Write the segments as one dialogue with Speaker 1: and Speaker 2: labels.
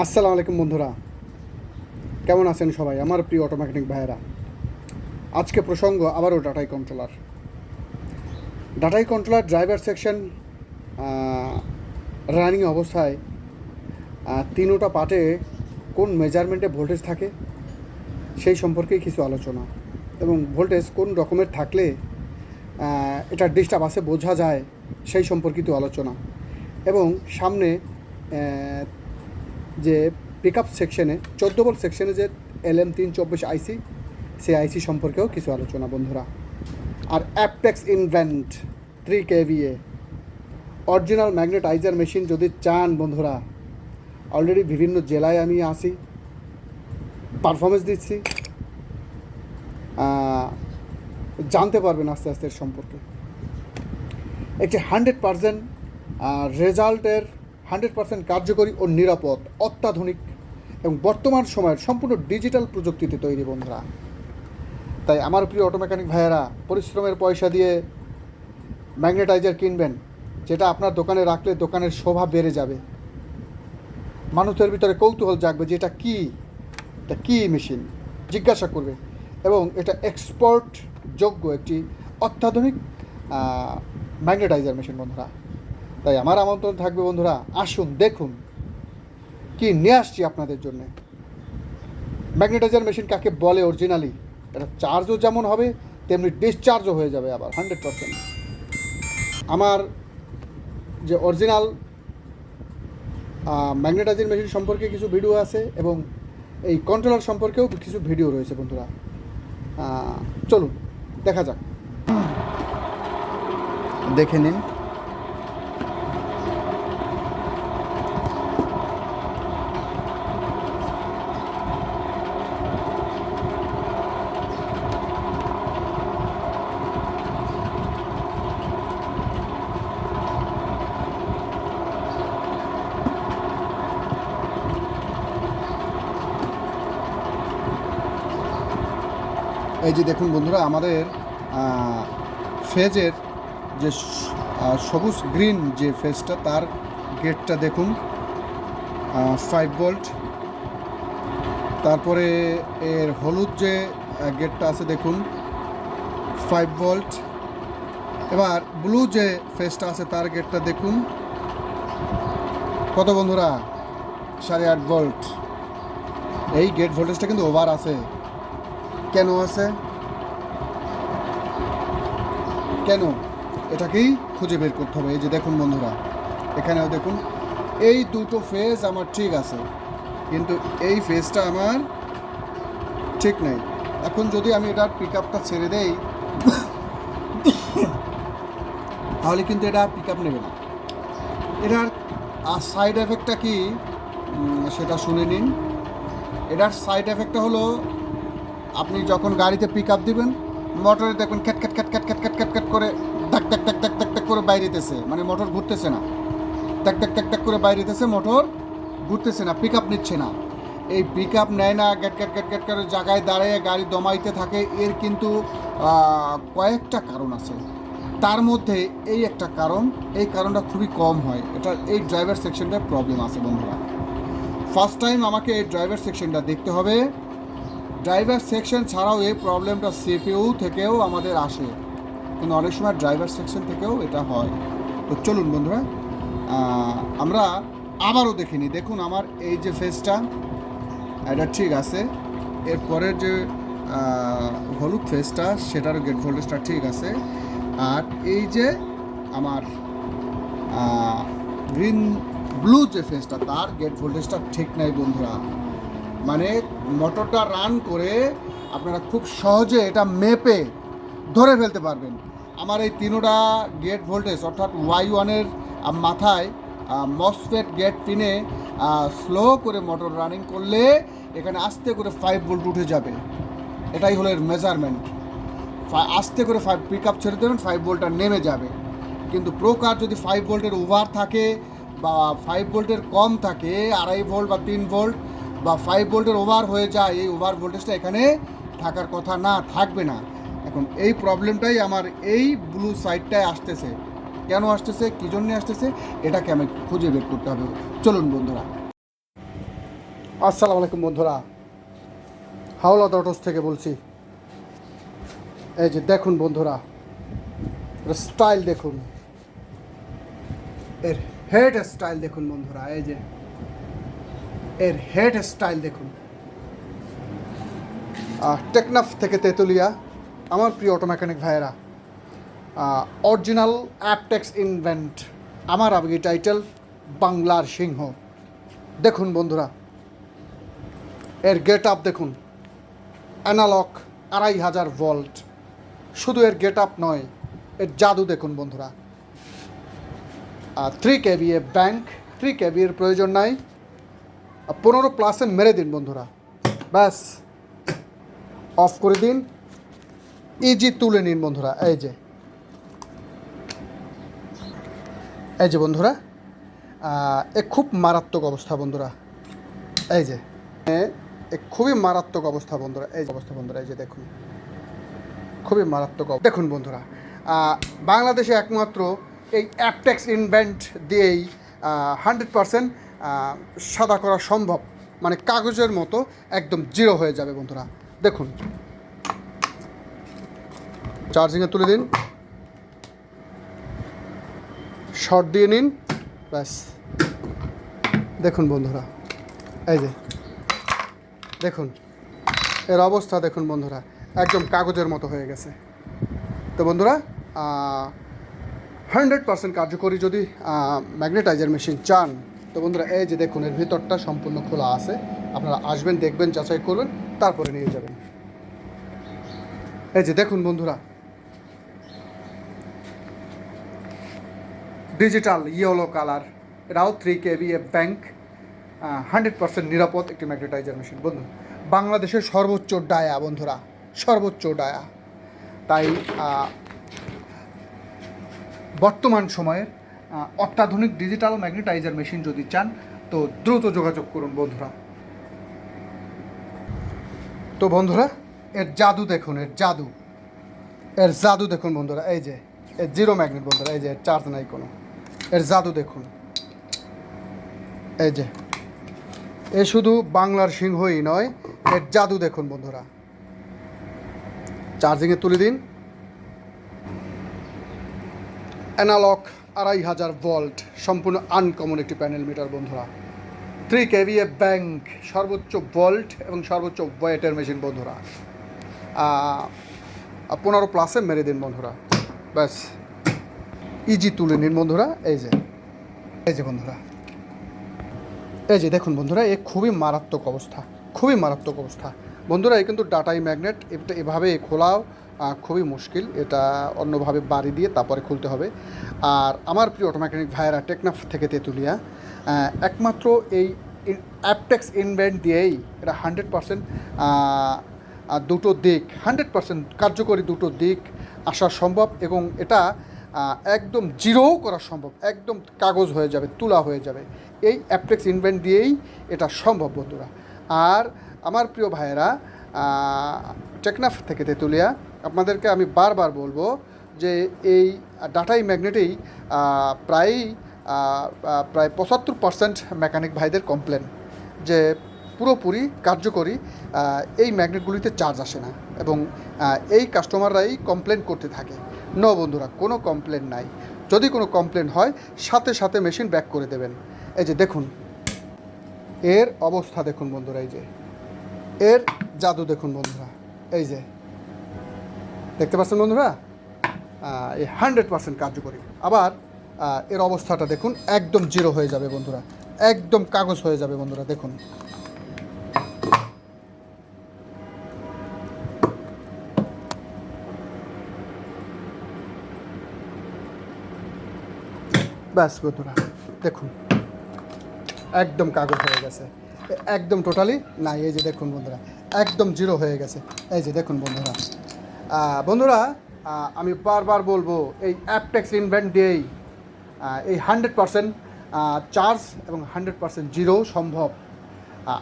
Speaker 1: আসসালামু আলাইকুম বন্ধুরা। কেমন আছেন সবাই? আমার প্রিয় অটো মেকানিক ভাইয়েরা। আজকে প্রসঙ্গ আবারও ডাটাই কন্ট্রোলার ডাটাই কন্ট্রোলার ড্রাইভার সেকশন রানিং অবস্থায় তিনোটা পার্টে কোন মেজারমেন্টে ভোল্টেজ থাকে সেই সম্পর্কেই কিছু আলোচনা এবং ভোল্টেজ কোন রকমের থাকলে এটা ডিস্টার্ব আছে, বোঝা যায় সেই সম্পর্কিত আলোচনা এবং সামনে যে পিক আপ সেকশনে চোদ্দ বল সেকশনে যে এল এম তিন চব্বিশ আইসি সেই আইসি সম্পর্কেও কিছু আলোচনা, বন্ধুরা। আর Aptex invent three KVA original magnetiser machine যদি চান, বন্ধুরা অলরেডি বিভিন্ন জেলায় আমি আসি পারফরমেন্স দিচ্ছি জানতে পারবেন আস্তে আস্তে সম্পর্কে। একটি হান্ড্রেড পারসেন্ট রেজাল্টের হান্ড্রেড পারসেন্ট কার্যকরী ও নিরাপদ, অত্যাধুনিক এবং বর্তমান সময়ের সম্পূর্ণ ডিজিটাল প্রযুক্তিতে তৈরি বন্ধুরা। তাই আমার প্রিয় অটো মেকানিক ভাইয়েরা, পরিশ্রমের পয়সা দিয়ে ম্যাগনেটাইজার কিনবেন, যেটা আপনার দোকানে রাখলে দোকানের শোভা বেড়ে যাবে। মানুষের ভিতরে কৌতূহল জাগবে যে এটা কী এটা কী মেশিন? জিজ্ঞাসা করবে এবং এটা এক্সপোর্ট যোগ্য একটি অত্যাধুনিক ম্যাগনেটাইজার মেশিন বন্ধুরা। তাই আমার আমন্ত্রণ থাকবে, বন্ধুরা। আসুন, দেখুন কি নিয়ে আসছি আপনাদের জন্য। ম্যাগনেটাইজার মেশিন কাকে বলে অরিজিনালি এটা চার্জও যেমন হবে, তেমনি ডিসচার্জও হয়ে যাবে আবার হান্ড্রেড পারসেন্ট আমার যে অরিজিনাল ম্যাগনেটাইজার মেশিন সম্পর্কে কিছু ভিডিও আছে এবং এই কন্ট্রোলার সম্পর্কেও কিছু ভিডিও রয়েছে, বন্ধুরা। চলুন, দেখা যাক। দেখে নিন। এই যে দেখুন বন্ধুরা, আমাদের ফেজের যে সবুজ গ্রিন যে ফেজটা, তার গেটটা দেখুন। ফাইভ ভোল্ট তারপরে এর হলুদ যে গেটটা আছে দেখুন ফাইভ ভোল্ট এবার ব্লু যে ফেজটা আছে, তার গেটটা দেখুন। কত বন্ধুরা? সাড়ে আট ভোল্ট এই গেট ভোল্টেজটা কিন্তু ওভার আছে। কেন আছে? কেন? এটাকেই খুঁজে বের করতে হবে। এই যে দেখুন বন্ধুরা, এখানেও দেখুন, এই দুটো ফেজ আমার ঠিক আছে, কিন্তু এই ফেজটা আমার ঠিক নেই। এখন যদি আমি এটার পিক আপটা ছেড়ে দেই, তাহলে কিন্তু এটা পিক আপ নেবে না। এটার সাইড এফেক্টটা কি? সেটা শুনে নিন। এটার সাইড এফেক্টটা হলো আপনি যখন গাড়িতে পিক আপ দিবেন মোটরে দেখবেন ক্যাট ক্যাট ক্যাট ক্যাট ক্যাট ক্যাট ক্যাট করে টাক টাক টাক টাক টাক টাক করে বাইরেতেছে মানে মোটর ঘুরতেছে না। টাক টাক টাক টাক করে বাইরেতেছে মোটর ঘুরতেছে না পিক আপ নিচ্ছে না। এই পিক আপ নেয় না গ্যাট গ্যাট গ্যাট গ্যাট করে জায়গায় দাঁড়িয়ে গাড়ি দমাইতে থাকে, এর কিন্তু কয়েকটা কারণ আছে। তার মধ্যে এই একটা কারণ, এই কারণটা খুবই কম হয়। এটা এই ড্রাইভার সেকশনটার প্রবলেম আছে বন্ধুরা। ফার্স্ট টাইম আমাকে এই ড্রাইভার সেকশনটা দেখতে হবে। ড্রাইভার সেকশন ছাড়াও এই প্রবলেমটা সিপিইউ থেকেও আমাদের আসে। কিন্তু অনেক সময় ড্রাইভার সেকশন থেকেও এটা হয়। তো চলুন বন্ধুরা আমরা আবারও দেখিনি দেখুন আমার এই যে ফেসটা এটা ঠিক আছে। এরপরের যে হলুদ ফেসটা সেটার গেট ভোল্টেজটা ঠিক আছে। আর এই যে আমার গ্রিন ব্লু যে ফেসটা তার গেট ভোল্টেজটা ঠিক নাই বন্ধুরা। মানে মোটরটা রান করে আপনারা খুব সহজে এটা মেপে ধরে ফেলতে পারবেন। আমার এই তিনোটা গেট ভোল্টেজ অর্থাৎ ওয়াই ওয়ানের মাথায় মসফেট গেট পিনে স্লো করে মোটর রানিং করলে এখানে আস্তে করে ফাইভ ভোল্ট উঠে যাবে। এটাই হলো এর মেজারমেন্ট আস্তে করে ফাইভ পিক আপ ছেড়ে দেবেন ফাইভ ভোল্টটা নেমে যাবে। কিন্তু প্রো কার যদি ফাইভ ভোল্টের ওভার থাকে বা ফাইভ ভোল্টের কম থাকে, আড়াই ভোল্ট বা তিন ভোল্ট বা ফাইভ ভোল্টের ওভার হয়ে যায়, এই ওভার ভোল্টেজটা এখানে থাকার কথা না, থাকবে না। এখন এই প্রবলেমটাই আমার এই ব্লু সাইডটায় আসতেছে। কেন আসতেছে? কী জন্যে আসতেছে? এটাকে আমি খুঁজে বের করতে হবে। চলুন বন্ধুরা। আসসালামু আলাইকুম বন্ধুরা। হাওলা অটোস থেকে বলছি। এই যে দেখুন বন্ধুরা। স্টাইল দেখুন। এর হেড স্টাইল দেখুন বন্ধুরা। এই যে এর হেড স্টাইল দেখুন। টেকনাফ থেকে তেঁতুলিয়া, আমার প্রিয় অটো মেকানিক ভাইয়েরা অরিজিনাল অ্যাপটেক্স ইনভেন্ট আমার আবেগী টাইটেল বাংলার সিংহ। দেখুন বন্ধুরা, এর গেট আপ দেখুন অ্যানালক আড়াই হাজার ভোল্ট শুধু এর গেট আপ নয়, এর জাদু দেখুন বন্ধুরা। Three KVA bank three KV এর প্রয়োজন নাই। পনেরো প্লাসে মেরে দিন বন্ধুরা। ব্যাস। অফ করে দিন। ইজি তুলে নিন বন্ধুরা। এই যে। এই যে বন্ধুরা। এ খুব মারাত্মক অবস্থা বন্ধুরা। এই যে। এ খুবই মারাত্মক অবস্থা বন্ধুরা। এই অবস্থা বন্ধুরা, এই যে দেখুন। খুবই মারাত্মক দেখুন বন্ধুরা। বাংলাদেশে একমাত্র এই অ্যাপটেক্স ইনভেন্ট দিয়েই হান্ড্রেড পারসেন্ট সাদা করা সম্ভব। মানে কাগজের মতো একদম জিরো হয়ে যাবে বন্ধুরা। দেখুন। চার্জিংয়ে তুলে দিন। শর্ট দিয়ে নিন। ব্যাস। দেখুন বন্ধুরা। এই যে। দেখুন। এর অবস্থা দেখুন বন্ধুরা। একদম কাগজের মতো হয়ে গেছে। তো বন্ধুরা হান্ড্রেড পার্সেন্ট কার্যকরী যদি ম্যাগনেটাইজার মেশিন চান তো বন্ধুরা, এই যে দেখুন, এর ভিতরটা সম্পূর্ণ খোলা আছে। আপনারা আসবেন, দেখবেন, যাচাই করবেন, তারপরে নিয়ে যাবেন। এই যে দেখুন বন্ধুরা ডিজিটাল ইয়েলো কালার এটাও three KVA bank hundred percent নিরাপদ একটি ম্যাগনেটাইজার মেশিন বন্ধু বাংলাদেশের সর্বোচ্চ ডায়া, বন্ধুরা, সর্বোচ্চ ডায়া। তাই বর্তমান সময়ের অত্যাধুনিক ডিজিটাল ম্যাগনেটাইজার মেশিন যদি চান, তো দ্রুত যোগাযোগ করুন বন্ধুরা। তো বন্ধুরা, এর জাদু দেখুন, এর জাদু। এর জাদু দেখুন বন্ধুরা, এই যে, এর জিরো ম্যাগনেট বন্ধুরা, এই যে, এর চার্জ নাই কোনো। এর জাদু দেখুন। এই যে, এ শুধু বাংলার সিংহই নয়, এর জাদু দেখুন বন্ধুরা। চার্জিংয়ে তুলে দিন। অ্যানালক আড়াই হাজার ভোল্ট, সম্পূর্ণ আনকমন একটি প্যানেল মিটার বন্ধুরা। থ্রি কেভিএ ব্যাংক সর্বোচ্চ ভোল্ট এবং সর্বোচ্চ ওয়েটের মেশিন বন্ধুরা। পনেরো প্লাসে মেরে দিন, বন্ধুরা। ব্যাস ইজি তুলে নিন, বন্ধুরা। এই যে এই যে, বন্ধুরা। এই যে, দেখুন, বন্ধুরা, এ খুবই মারাত্মক অবস্থা, খুবই মারাত্মক অবস্থা। বন্ধুরা এই কিন্তু ডাটাই ম্যাগনেট এভাবে খোলাও খুবই মুশকিল। এটা অন্যভাবে বাড়ি দিয়ে তারপরে খুলতে হবে। আর আমার প্রিয় অটোমেকানিক ভাইয়েরা টেকনাফ থেকে তেঁতুলিয়া একমাত্র এই অ্যাপটেক্স ইনভেন্ট দিয়েই এটা হান্ড্রেড পারসেন্ট দুটো দিক, হান্ড্রেড পারসেন্ট কার্যকরী দুটো দিক আসা সম্ভব এবং এটা একদম জিরোও করা সম্ভব, একদম কাগজ হয়ে যাবে, তুলা হয়ে যাবে। এই অ্যাপটেক্স ইনভেন্ট দিয়েই এটা সম্ভব বন্ধুরা। আর আমার প্রিয় ভাইয়েরা টেকনাফ থেকে তেঁতুলিয়া আপনাদেরকে আমি বারবার বলব যে এই ডাটাই ম্যাগনেটেই আহ, প্রায় পঁচাত্তর পার্সেন্ট মেকানিক ভাইদের কমপ্লেন যে পুরোপুরি কার্যকরী এই ম্যাগনেটগুলিতে চার্জ আসে না এবং এই কাস্টমাররাই কমপ্লেন করতে থাকে। ন বন্ধুরা কোনো কমপ্লেন নাই। যদি কোনো কমপ্লেন হয় সাথে সাথে মেশিন ব্যাক করে দেবেন। এই যে দেখুন এর অবস্থা দেখুন বন্ধুরা এই যে। এর জাদু দেখুন বন্ধুরা এই যে। দেখতে পাচ্ছেন বন্ধুরা? এই হান্ড্রেড পার্সেন্ট কার্যকরী। আবার এর অবস্থাটা দেখুন, একদম জিরো হয়ে যাবে বন্ধুরা। একদম কাগজ হয়ে যাবে বন্ধুরা, দেখুন। ব্যাস বন্ধুরা, দেখুন। একদম কাগজ হয়ে গেছে। একদম টোটালি না, এই যে দেখুন বন্ধুরা, একদম জিরো হয়ে গেছে। এই যে দেখুন বন্ধুরা বন্ধুরা আমি বারবার বলব, এই অ্যাপটেক্স ইনভেন্ট দিয়েই এই হান্ড্রেড পারসেন্ট চার্জ এবং হান্ড্রেড পারসেন্ট জিরো সম্ভব।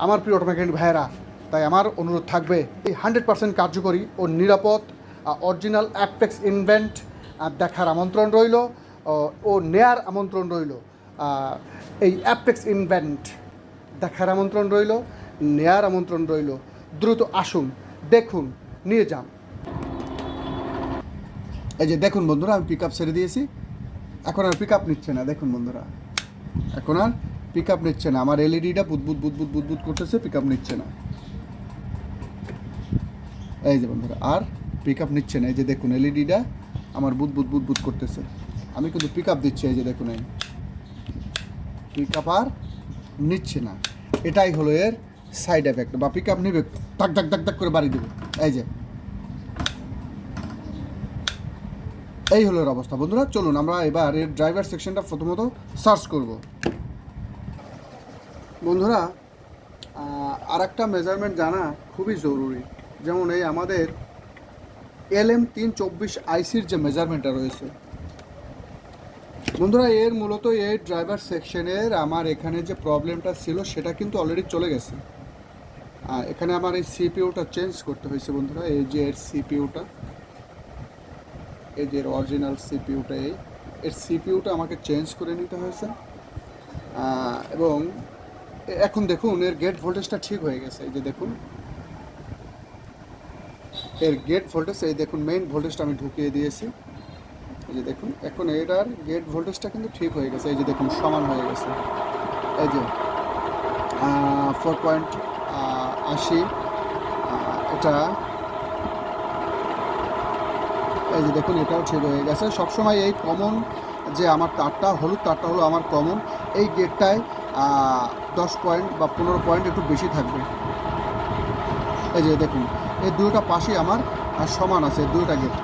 Speaker 1: আমার প্রিয় অটোমেকানিক ভাইয়েরা, তাই আমার অনুরোধ থাকবে, এই হান্ড্রেড পারসেন্ট কার্যকরী ও নিরাপদ অরিজিনাল অ্যাপটেক্স ইনভেন্ট দেখার আমন্ত্রণ রইল ও নেয়ার আমন্ত্রণ রইল। এই অ্যাপটেক্স ইনভেন্ট দেখার আমন্ত্রণ রইল, নেয়ার আমন্ত্রণ রইল। দ্রুত আসুন, দেখুন, নিয়ে যান। এই যে দেখুন বন্ধুরা, আমি পিক আপ ছেড়ে দিয়েছি। এখন আর পিক আপ নিচ্ছে না, দেখুন বন্ধুরা। এখন আর পিক আপ নিচ্ছে না। আমার এলইডিটা বুদবুদ বুদবুদ বুদবুদ করতেছে পিক আপ নিচ্ছে না। এই যে বন্ধুরা, আর পিক আপ নিচ্ছে না। এই যে দেখুন এলইডিটা আমার বুদবুদ বুদবুদ করতেছে। আমি কিন্তু পিক আপ দিচ্ছি, এই যে দেখুন এই। পিক আপ আর নিচ্ছে না। এটাই হলো এর সাইড এফেক্ট বা পিক আপ নিবে টাক টাক টাক টাক করে বাড়ি দেবে। এই যে এই হলো অবস্থা। বন্ধুরা, চলুন আমরা এবার এর ড্রাইভার সেকশনটা প্রথমত সার্চ করব। বন্ধুরা আর একটা মেজারমেন্ট জানা খুবই জরুরি। যেমন এই আমাদের এল এম তিন চব্বিশ আইসির যে মেজারমেন্টটা রয়েছে। বন্ধুরা, এর মূলত এই ড্রাইভার সেকশনের আমার এখানে যে প্রবলেমটা ছিল, সেটা কিন্তু অলরেডি চলে গেছে। এখানে আমার এই সিপিউটা চেঞ্জ করতে হয়েছে বন্ধুরা, এই যে এর সিপিউটা এই যে অরিজিনাল সিপিউটা এই। এর সিপিউটা আমাকে চেঞ্জ করে নিতে হয়েছে। এবং এখন দেখুন, এর গেট ভোল্টেজটা ঠিক হয়ে গেছে। এই যে দেখুন। এর গেট ভোল্টেজ এই দেখুন মেইন ভোল্টেজটা আমি ঢুকিয়ে দিয়েছি। এই যে দেখুন, এখন এটার গেট ভোল্টেজটা কিন্তু ঠিক হয়ে গেছে। এই যে দেখুন, সমান হয়ে গেছে। এই যে ফোর পয়েন্ট আশি এটা এই যে দেখুন, এটাও ঠিক হয়ে গেছে। সবসময় এই কমন যে আমার তারটা, হলুদ তারটা হলো আমার কমন এই গেটটায় দশ পয়েন্ট বা পনেরো পয়েন্ট একটু বেশি থাকবে। এই যে দেখুন, এই দুটো পাশে আমার সমান আছে দুটো গেট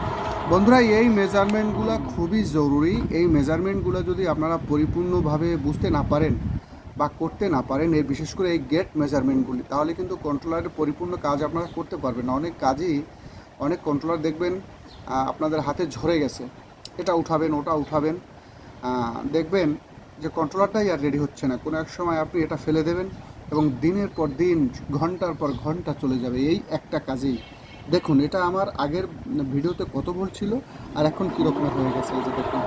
Speaker 1: বন্ধুরা, এই মেজারমেন্টগুলো খুবই জরুরি। এই মেজারমেন্টগুলো যদি আপনারা পরিপূর্ণভাবে বুঝতে না পারেন বা করতে না পারেন এর বিশেষ করে এই গেট মেজারমেন্টগুলি তাহলে কিন্তু কন্ট্রোলারের পরিপূর্ণ কাজ আপনারা করতে পারবেন অনেক কাজই, অনেক কন্ট্রোলার দেখবেন আপনাদের হাতে ঝরে গেছে। এটা উঠাবেন, ওটা উঠাবেন। দেখবেন যে কন্ট্রোলারটাই আর রেডি হচ্ছে না। কোনো এক সময় আপনি এটা ফেলে দেবেন এবং দিনের পর দিন, ঘণ্টার পর ঘণ্টা চলে যাবে। এই একটা কাজেই। দেখুন, এটা আমার আগের ভিডিওতে কত ভুল ছিল আর এখন কীরকম হয়ে গেছে এই যে দেখুন।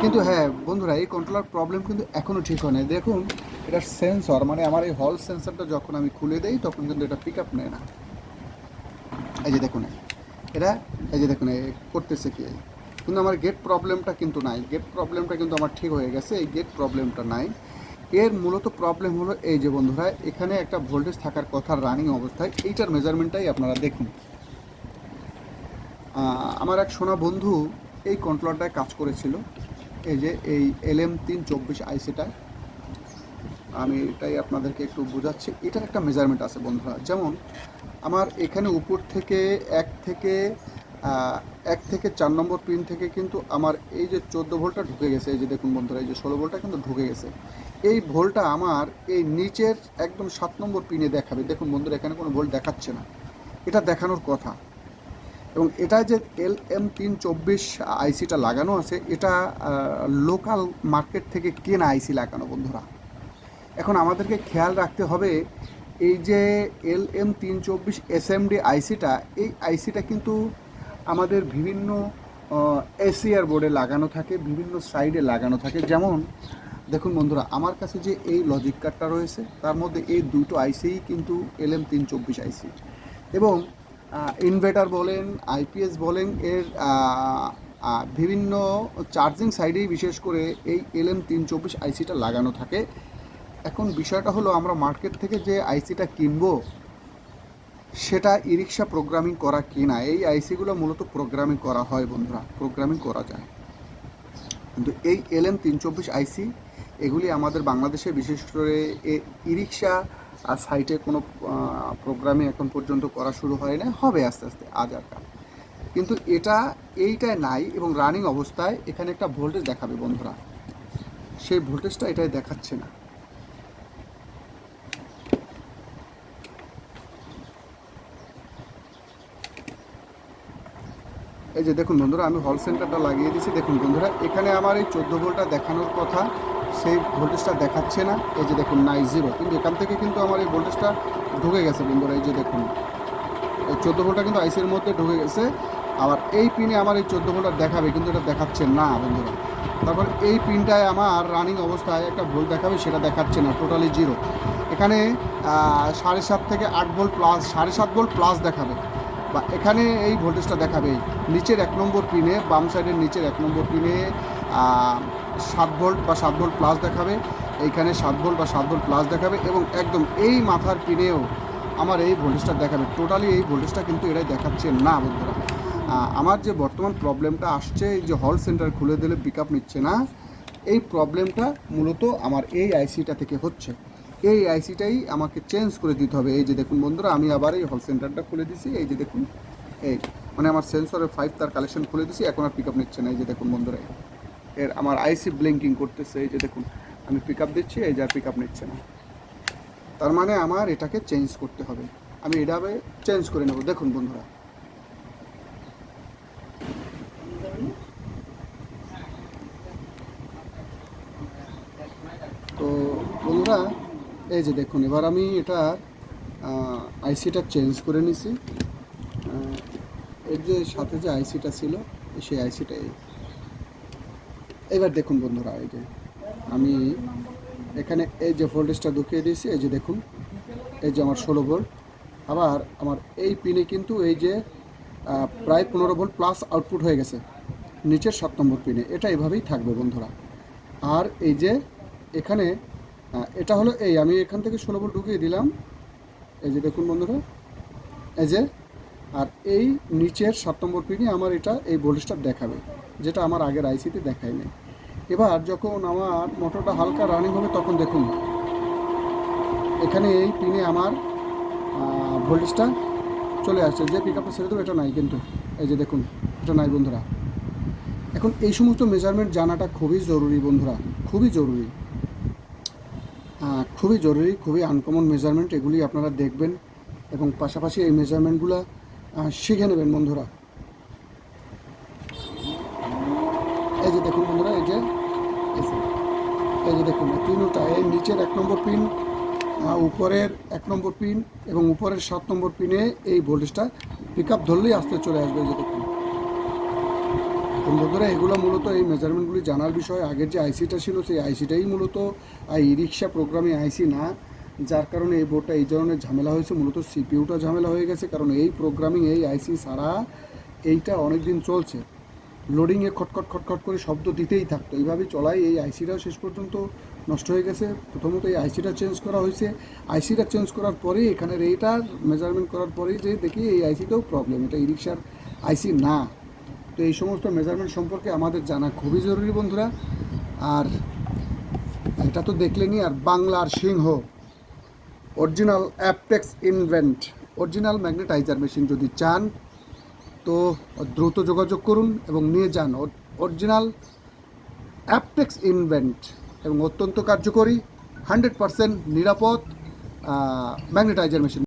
Speaker 1: কিন্তু হ্যাঁ বন্ধুরা, এই কন্ট্রোলার প্রবলেম কিন্তু এখনও ঠিক হয় নাই। দেখুন, এটা সেন্সর মানে আমার এই হল সেন্সরটা যখন আমি খুলে দেই, তখন কিন্তু এটা পিক আপ নেয় না। এই যে দেখুন এটা এই যে দেখুন করতেছে কি? কিন্তু আমার গেট প্রবলেমটা কিন্তু নাই। গেট প্রবলেমটা কিন্তু আমার ঠিক হয়ে গেছে, এই গেট প্রবলেমটা নাই। এর মূলত প্রবলেম হলো এই যে বন্ধুরা, এখানে একটা ভোল্টেজ থাকার কথা রানিং অবস্থায়, এইটার মেজারমেন্টটাই আপনারা দেখুন। আমার এক সোনা বন্ধু এই কন্ট্রোলারটায় কাজ করেছিল, এই যে এই এল এম তিন চব্বিশ আইসিটায় আমি এটাই আপনাদেরকে একটু বোঝাচ্ছি, এটার একটা মেজারমেন্ট আছে বন্ধুরা। যেমন আমার এখানে উপর থেকে এক থেকে এক থেকে চার নম্বর পিন থেকে কিন্তু আমার এই যে চোদ্দ ভোল্টটা ঢুকে গেছে, এই যে দেখুন বন্ধুরা, এই যে ষোলো ভোল্টটা কিন্তু ঢুকে গেছে। এই ভোল্টটা আমার এই নিচের একদম সাত নম্বর পিনে দেখাবে। দেখুন বন্ধুরা, এখানে কোনো ভোল্ট দেখাচ্ছে না। এটা দেখানোর কথা। এবং এটা যে এল এম তিন চব্বিশ আইসিটা লাগানো আছে, এটা লোকাল মার্কেট থেকে কেনা আইসি লাগানো বন্ধুরা। এখন আমাদেরকে খেয়াল রাখতে হবে এই যে এল এম তিন চব্বিশ এস এম ডি আইসিটা, এই আইসিটা কিন্তু আমাদের বিভিন্ন এসিআর বোর্ডে লাগানো থাকে, বিভিন্ন সাইডে লাগানো থাকে। যেমন, দেখুন বন্ধুরা, আমার কাছে যে এই লজিক কার্ডটা রয়েছে, তার মধ্যে এই দুটো আইসিই কিন্তু এল এম তিন চব্বিশ আইসি। এবং ইনভার্টার বলেন আইপিএস বলেন, এর বিভিন্ন চার্জিং সাইডেই বিশেষ করে এই এল এম তিন চব্বিশ আইসিটা লাগানো থাকে। এখন বিষয়টা হলো আমরা মার্কেট থেকে যে আইসিটা কিনবো, সেটা ই রিক্সা প্রোগ্রামিং করা কিনা এই আইসিগুলো মূলত প্রোগ্রামিং করা হয় বন্ধুরা প্রোগ্রামিং করা যায়। কিন্তু এই এল এম তিন চব্বিশ আইসি, এগুলি আমাদের বাংলাদেশে বিশেষ করে ই রিক্সা সাইটে কোনো প্রোগ্রামিং এখন পর্যন্ত করা শুরু হয় না হবে আস্তে আস্তে, আজ আর কাল। কিন্তু এটা, এইটায় নাই এবং রানিং অবস্থায় এখানে একটা ভোল্টেজ দেখাবে বন্ধুরা। সেই ভোল্টেজটা এটাই দেখাচ্ছে না। এই যে দেখুন বন্ধুরা, আমি হল সেন্টারটা লাগিয়ে দিয়েছি। দেখুন বন্ধুরা, এখানে আমার এই চোদ্দ ভোল্টটা দেখানোর কথা, সেই ভোল্টেজটা দেখাচ্ছে না। এই যে দেখুন নাই জিরো কিন্তু এখান থেকে কিন্তু আমার এই ভোল্টেজটা ঢুকে গেছে বন্ধুরা, এই যে দেখুন। এই চোদ্দ ভোল্টটা কিন্তু আইসির মধ্যে ঢুকে গেছে। আবার এই পিনে আমার এই চোদ্দ ভোল্টার দেখাবে, কিন্তু এটা দেখাচ্ছে না বন্ধুরা। তারপর এই পিনটায় আমার রানিং অবস্থায় একটা ভোল্ট দেখাবে, সেটা দেখাচ্ছে না টোটালি জিরো এখানে সাড়ে সাত থেকে আট ভোল্ট প্লাস সাড়ে সাত ভোল্ট প্লাস দেখাবে। বা এখানে এই ভোল্টেজটা দেখাবে নিচের এক নম্বর পিনে বাম সাইডের নিচের এক নম্বর পিনে সাত ভোল্ট বা সাত ভোল্ট প্লাস দেখাবে। এইখানে সাত ভোল্ট বা সাত ভোল্ট প্লাস দেখাবে এবং একদম এই মাথার পিনেও আমার এই ভোল্টেজটা দেখাবে। টোটালি এই ভোল্টেজটা কিন্তু এটাই দেখাচ্ছে না, বন্ধুরা। আমার যে বর্তমান প্রবলেমটা আসছে যে হল সেন্টার খুলে দিলে পিক নিচ্ছে না, এই প্রবলেমটা মূলত আমার এই আইসিটা থেকে হচ্ছে। এই আইসিটাই আমাকে চেঞ্জ করে দিতে হবে। এই যে দেখুন বন্ধুরা, আমি আবার এই হল সেন্টারটা খুলে দিছি। এই যে দেখুন, এই মানে আমার সেন্সরের ফাইভ তার কালেকশন খুলে দিছি। এখন আর পিক আপ নিচ্ছে না। এই যে দেখুন বন্ধুরা, এর আমার আইসি ব্লিঙ্কিং করতেছে। এই যে দেখুন, আমি পিক আপ দিচ্ছি, এই যে আর পিক আপ নিচ্ছে না। তার মানে আমার এটাকে চেঞ্জ করতে হবে। আমি এটাবে চেঞ্জ করে নেব। দেখুন বন্ধুরা। তো বন্ধুরা এই যে দেখুন, এবার আমি এটা আইসিটা চেঞ্জ করে নিছি। এর যে সাথে যে আইসিটা ছিল, সেই আইসিটা এই এবার দেখুন বন্ধুরা, এই যে আমি এখানে এই যে ভোল্টেজটা ঢুকিয়ে দিয়েছি, এই যে দেখুন, এই যে আমার ষোলো ভোল্ট আবার আমার এই পিনে কিন্তু এই যে প্রায় পনেরো ভোল্ট প্লাস আউটপুট হয়ে গেছে, নিচের সাত নম্বর পিনে এটা এভাবেই থাকবে বন্ধুরা। আর এই যে এখানে এটা হলো এই, আমি এখান থেকে ষোলো ভোল্ট ঢুকিয়ে দিলাম। এই যে দেখুন বন্ধুরা, এই যে, আর এই নিচের সাত নম্বর পিনে আমার এটা এই ভোল্টেজটা দেখাবে, যেটা আমার আগের আইসিতে দেখায় নাই। এবার যখন আমার মোটরটা হালকা রানিং হবে, তখন দেখুন, এখানে এই পিনে আমার ভোল্টেজটা চলে আসছে। যে পিক আপটা ছেড়ে দেবো, এটা নাই কিন্তু। এই যে দেখুন, এটা নাই বন্ধুরা। এখন এই সমস্ত মেজারমেন্ট জানাটা খুবই জরুরি বন্ধুরা, খুবই জরুরি। খুবই জরুরি, খুবই আনকমন মেজারমেন্ট এগুলি আপনারা দেখবেন এবং পাশাপাশি এই মেজারমেন্টগুলো শিখে নেবেন বন্ধুরা। এই যে দেখুন বন্ধুরা, এই যে, এই যে- দেখুন তিনটা এই নিচের এক নম্বর পিন উপরের এক নম্বর পিন এবং উপরের সাত নম্বর পিনে এই ভোল্টেজটা পিক আপ ধরলেই আসতে চলে আসবে, এই যে দেখুন। বন্ধুরা, এগুলো মূলত এই মেজারমেন্টগুলি জানার বিষয়। আগের যে আইসিটা ছিল, সেই আইসিটাই মূলত ই রিক্সা প্রোগ্রামে আইসি না। যার কারণে এই বোর্ডটা এই ধরনের ঝামেলা হয়েছে। মূলত সিপিউটা ঝামেলা হয়ে গেছে। কারণ এই প্রোগ্রামিং এই আইসি সারা এইটা অনেক দিন চলছে। লোডিংয়ে খটখট খটখট করে শব্দ দিতেই থাকতো। এইভাবেই চলাই এই আইসিটাও শেষ পর্যন্ত নষ্ট হয়ে গেছে। প্রথমত এই আইসিটা চেঞ্জ করা হয়েছে। আইসিটা চেঞ্জ করার পরেই এখানের এইটার মেজারমেন্ট করার পরেই যে দেখি এই আইসিটাও প্রবলেম এটা ই রিক্সার আইসি না। তো এই সমস্ত মেজারমেন্ট সম্পর্কে আমাদের জানা খুবই জরুরি বন্ধুরা। আর এটা তো দেখলেনি আর বাংলার সিংহ original Aptex invent original magnetiser machine যদি চান, তো দ্রুত যোগাযোগ করুন এবং নিয়ে যান। অরিজিনাল অ্যাপটেক্স ইনভেন্ট এবং অত্যন্ত কার্যকরী হান্ড্রেড পারসেন্ট নিরাপদ ম্যাগনেটাইজার মেশিন